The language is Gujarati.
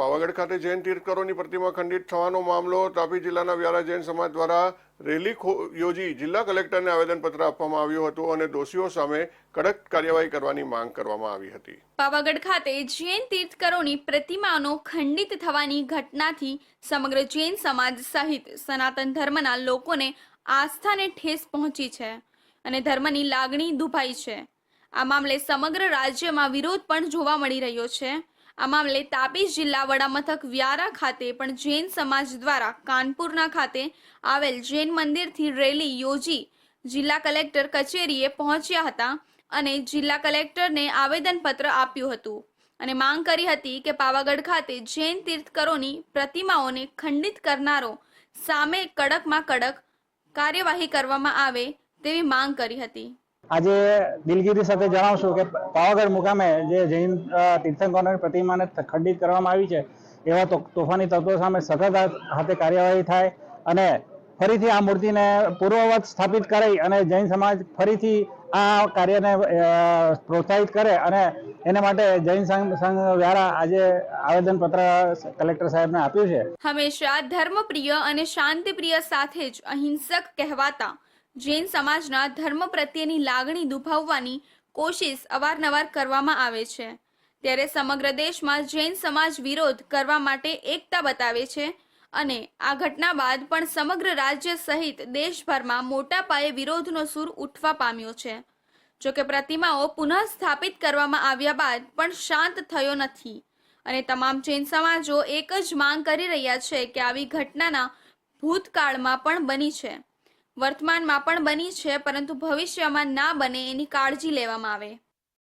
પાવાગઢ ખાતે જૈન તીર્થકરોની પ્રતિમા ખંડિત થવાનો મામલો, તાપી જિલ્લાના વ્યારા જૈન સમાજ દ્વારા રેલી યોજી જિલ્લા કલેક્ટરને આવેદનપત્ર આપવામાં આવ્યું હતું અને દોષીઓ સામે કડક કાર્યવાહી કરવાની માંગ કરવામાં આવી હતી. પાવાગઢ ખાતે જૈન તીર્થકરોની પ્રતિમાનો ખંડિત થવાની ઘટનાથી સમગ્ર જૈન સમાજ સહિત સનાતન ધર્મના લોકોને આસ્થાને ઠેસ પહોંચી છે અને ધર્મની લાગણી દુભાઈ છે. આ મામલે સમગ્ર રાજ્યમાં વિરોધ પણ જોવા મળી રહ્યો છે. આ મામલે તાપી જિલ્લા વડામથક વ્યારા ખાતે પણ જૈન સમાજ દ્વારા કાનપુરના ખાતે આવેલ જૈન મંદિરથી રેલી યોજી જિલ્લા કલેક્ટર કચેરીએ પહોંચ્યા હતા અને જિલ્લા કલેક્ટરને આવેદનપત્ર આપ્યું હતું અને માંગ કરી હતી કે પાવાગઢ ખાતે જૈન તીર્થકરોની પ્રતિમાઓને ખંડિત કરનારો સામે કડકમાં કડક કાર્યવાહી કરવામાં આવે તેવી માંગ કરી હતી. આજે દિલગીરી સાથે જણાવશું કે પાવાગઢ મુકામે જે જૈન તીર્થંકરોની પ્રતિમાને ખંડિત કરવામાં આવી છે, એવા તોફાની તત્વો સામે સખત હાથે કાર્યવાહી થાય અને ફરીથી આ મૂર્તિને પૂર્વવત સ્થાપિત કરી અને જૈન સમાજ ફરીથી આ કાર્યને પ્રોત્સાહિત કરે અને એના માટે જૈન સંઘ સંઘ દ્વારા આજે આવેદનપત્ર કલેક્ટર સાહેબને આપ્યું છે. હંમેશા ધર્મપ્રિય અને શાંતિપ્રિય સાથે જ અહિંસક કહેવાતા જૈન સમાજના ધર્મ પ્રત્યેની લાગણી દુભાવવાની કોશિશ અવારનવાર કરવામાં આવે છે. ત્યારે સમગ્ર દેશમાં જૈન સમાજ વિરોધ કરવા માટે એકતા બતાવે છે અને આ ઘટના બાદ પણ સમગ્ર રાજ્ય સહિત દેશભરમાં મોટા પાયે વિરોધનો સૂર ઉઠવા પામ્યો છે. જોકે પ્રતિમાઓ પુનઃ સ્થાપિત કરવામાં આવ્યા બાદ પણ શાંત થયો નથી અને તમામ જૈન સમાજો એક જ માંગ કરી રહ્યા છે કે આવી ઘટનાના ભૂતકાળમાં પણ બની છે. વર્તમાનમાં પણ બની છે પરંતુ ભવિષ્યમાં ના બને એની કાળજી લેવામાં આવે.